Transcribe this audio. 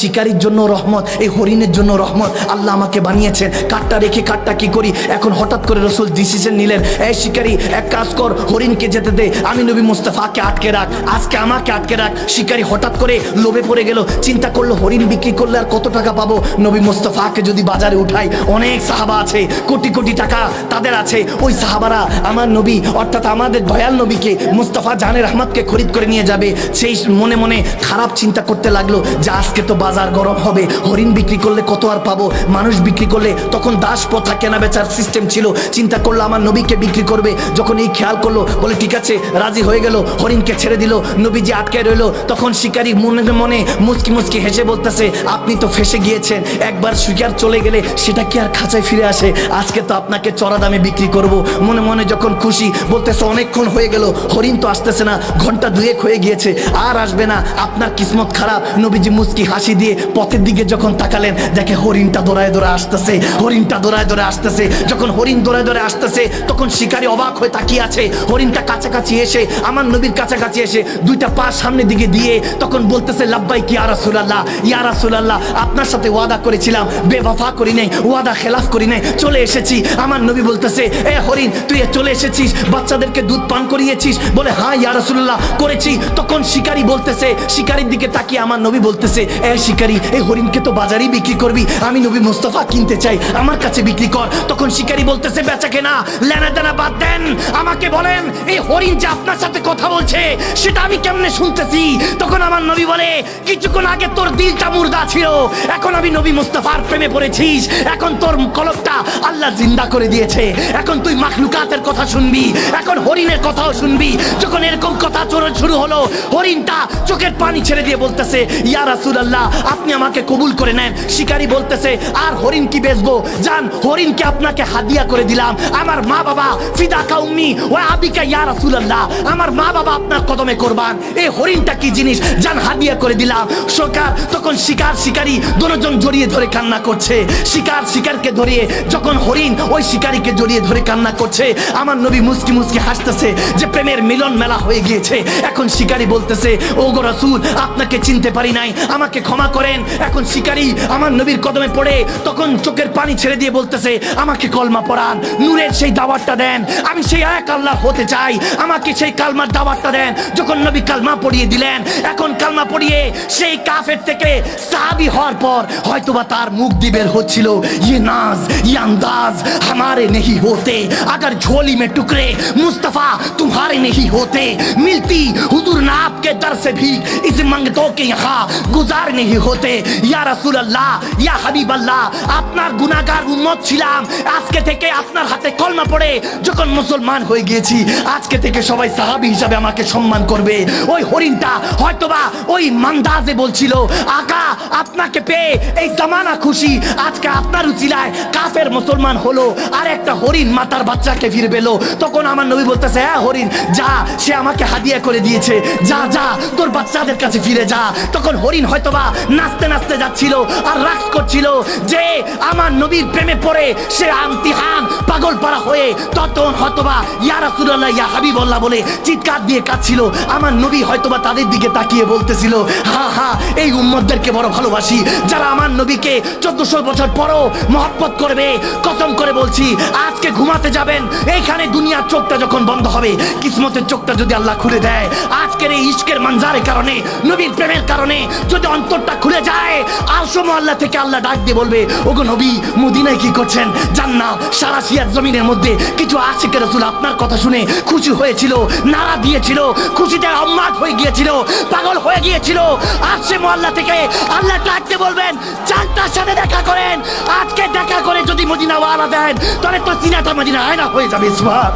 শিকারির জন্য রহমত, এই হরিণের জন্য রহমত। আল্লাহ আমাকে বানিয়েছেন। কাঠটা রেখে কাঠটা কি করি? এখন হঠাৎ করে রসুল ডিসিশন নিলেন, এই শিকারি, এক কাজ কর, হরিণকে যেতে দে। আমি নবী মুস্তাফাকে আটকে রাখ। আজকে আমাকে আটকে রাখ। শিকারি হঠাৎ করে লোভে পড়ে গেল, চিন্তা করল, হরিণ বিক্রি করলে আর কত টাকা পাবো? নবী মুস্তাফাকে যদি বাজারে উঠাই, অনেক সাহাবা আছে, কোটি কোটি টাকা তাদের আছে। ওই সাহাবারা আমার নবী, অর্থাৎ আমাদের দয়াল নবীকে, মুস্তাফা জানের আহমদকে খরিদ করে নিয়ে যাবে। সেই মনে মনে খারাপ চিন্তা করতে লাগল যে আজকে তো বাজার গরম হবে। হরিণ বিক্রি করলে কত আর পাবো? মানুষ বিক্রি করলে তখন দাস প্রথা কেনা বেচার সিস্টেম ছিল। চিন্তা করল আমার নবীকে বিক্রি করবে। যখন এই খেয়াল করল, বলে, ঠিক আছে, রাজি হয়ে গেল। হরিণকে ছেড়ে দিল। নবীজি আটকে রইল। তখন শিকারী মনে মনে মুচকি মুচকি হেসে বলতেছে, আপনি তো ফেসে গিয়েছেন। একবার শিকার চলে গেলে সেটা কি আর খাঁচায় ফিরে আসে? আজকে তো আপনাকে চড়া দামে বিক্রি করব। মনে মনে যখন খুশি বলতেছে, অনেকক্ষণ হয়ে গেল। হরিণ তো আসতেছে না। ঘণ্টা দুয়েক হয়ে গিয়েছে। আর আসবে না। আপনার কিসমত খারাপ। নবীজি মুচকি হাসি দিয়ে পথের দিকে যখন তাকালেন, দেখে হরিণটা দৌড়ায় দৌড়ে আসতেছে, হরিণটা দৌড়ায় দৌড়ে আসতেছে। যখন হরিণ দৌড়ায় দৌড়ে আসতেছে, তখন শিকারী অবাক হয়ে তাকিয়ে আছে। হরিণটা কাছাকাছি এসে, আমার নবীর কাছাকাছি এসে দুইটা পা সামনের দিকে দিয়ে তখন বলতেছে, লাব্বাই কি আরাসুলাল্লাহ ইয়া রাসূলুল্লাহ, আপনার সাথে ওয়াদা করেছিলাম বেওয়াফা করি নাই, ওয়াদা খেলাফ করি নাই, চলে এসেছি। আমার নবী বলতেছে, এ হরিণ, তুই চলে এসেছিস, বাচ্চাদেরকে দুধ পান করিয়েছিস? বলে হ্যাঁ ইয়া রাসূলুল্লাহ, করেছি। তখন শিকারী বলতেছে, শিকারীর দিকে তাকিয়ে আমার নবী বলতেছে, এ শিকারী, এই হরিণকে তো বাজারেই বিক্রি করবি। আমি নবী মুস্তাফা কিনতে চাই, আমার কাছে বিক্রি কর। তখন শিকারী বলতেছে, বেচা কেনা, লেনা দেনা বাদ দেন। আমাকে বলেন, এই হরিণ যে আপনার সাথে কথা বলছে, সেটা আমি কেমনে শুনতেছি? তখন আমার নবী বলে, কিছুক্ষণ আগে তোর দিলটা মুর্দা ছিল, এখন আমি নবী মুস্তাফার প্রেমে পড়েছিস। এখন তোর কলকটা আল্লাহ জিন্দা করে দিয়েছে। এখন তুই মাখলুকাতের কথা শুনবি, এখন হরিণের কথাও শুনবি। যখন এরকম কথা চোর শুরু হলো, হরিণটা চোখের পানি ছেড়ে দিয়ে বলতেছে, ইয়া রাসূলুল্লাহ আপনি আমাকে কবুল করে নেন। শিকারী বলতেছে, আর হরিণ কি বেচবো? জান, হরিণকে আপনাকে হাদিয়া করে দিলাম। আমার মা বাবা, ফিদা কাউমি ও আবিকা ইয়া রাসূলুল্লাহ। আমার মা বাবা আপনার কদমে কোরবান। এই হরিণটা কি জিনিস? জান, হাদিয়া করে দিলাম। সরকার তখন শিকার, শিকারী দুজন জড়িয়ে ধরে কান্না করছে। শিকার, শিকারকে ধরিয়ে, যখন হরিণ ওই শিকারীকে জড়িয়ে ধরে কান্না করছে, আমার নবী মুস্কি মুস্কি হাসতেছে যে প্রেমের মিলন মেলা হয়ে গিয়েছে। এখন শিকারি বলতেছে ও গো রাসূল, আপনাকে চিনতে পারি নাই। আমাকে ক্ষমা ক্ষমা করেন। এখন শিকারি আমার নবীর কদমে পড়ে, তখন চোখের পানি ছেড়ে দিয়ে বলতেছে, আমাকে কলমা পড়ান, নূরের সেই দাওয়াতটা দেন। আমি সেই এক আল্লাহ হতে চাই, আমাকে সেই কালমার দাওয়াতটা দেন। যখন নবী কালমা পড়িয়ে দিলেন, এখন কালমা পড়িয়ে সেই কাফের থেকে সাবি হওয়ার পর হয়তোবা তার মুখ দিবের হচ্ছিল ইয়ে নাজ ইয়ে আন্দাজ হামারে নেহি হতে, আগার ঝোলি মে টুকরে, মুস্তফা, তুমারে নেহি হতে, মিলতি हुजूर ना आपके दर से भी इस मंगतों के यहाँ गुजार नहीं होते या रसूल अल्लाह या হাবিব আল্লাহ আপনার গুনাহগার উম্মত ছিলাম আজকে থেকে আপনার হাতে কলমা পড়ে যখন মুসলমান হয়ে গিয়েছি আজকে থেকে সবাই সাহাবী হিসাবে আমাকে সম্মান করবে ওই হরিণটা হয়তোবা ওই মান্দাজে বলছিল আকা আপনাকে পেয়ে এই জামানা খুশি আজকে আপনার উচিলায় কাফের মুসলমান হলো আর একটা হরিণ মাতার বাচ্চাকে ফিরে পেলো তখন আমার নবী বলতেছে হ্যাঁ হরিণ যা সে আমাকে হাদিয়া করে দিয়েছে যা যা তোর বাচ্চাদের কাছে ফিরে যা। তখন হরিণ হয়তোবা নাচতে নাচতে যাচ্ছিল আর রাগ করছিল যে আমার নবীর প্রেমে পড়ে সে আমতিহান পাগল পাড়া হয়ে তখন হয়তোবা ইয়া রাসূলুল্লাহ, ইয়া হাবিবাল্লাহ বলে চিৎকার দিয়ে কাঁদছিল। আমার নবী হয়তোবা তাদের দিকে তাকিয়ে বলতেছিল, হা হা, এই উম্মতদেরকে বড় ভালোবাসি। যারা আমার নবীকে চোদ্দশো বছর পরও মহব্বত করবে, কসম করে বলছি, আজকে ঘুমাতে যাবেন। এইখানে দুনিয়ার চোখটা যখন বন্ধ হবে, কিসমতের চোখটা যদি আল্লাহ খুলে দেয়, আজকের এই ইশকের মানজারের কারণে, নবীর প্রেমের কারণে যদি অন্তরটা খুলে যায় আর সময় আল্লাহ থেকে আল্লাহ ডাক দিয়ে বলবে, ওগো নবী, মদিনায় কি করছেন? জান্নাত, সারা সিয়ার জমিনের মধ্যে কিছু আশিকের রসুল? আপনার কথা শুনে খুশি হয়েছিল নারা দিয়েছিল, খুশিতে অম্মাত হয়ে গিয়েছিল, পাগল হয়ে গিয়েছিল। আর সে মোয়াল্লা থেকে আল্লাহ ডাকতে বলবেন চারটার সাথে দেখা করেন, আজকে দেখা করে যদি মদিনা ওয়ালা দেন, তাহলে তো সিনাটা মদিনা আয়না হয়ে যাবে সুবহান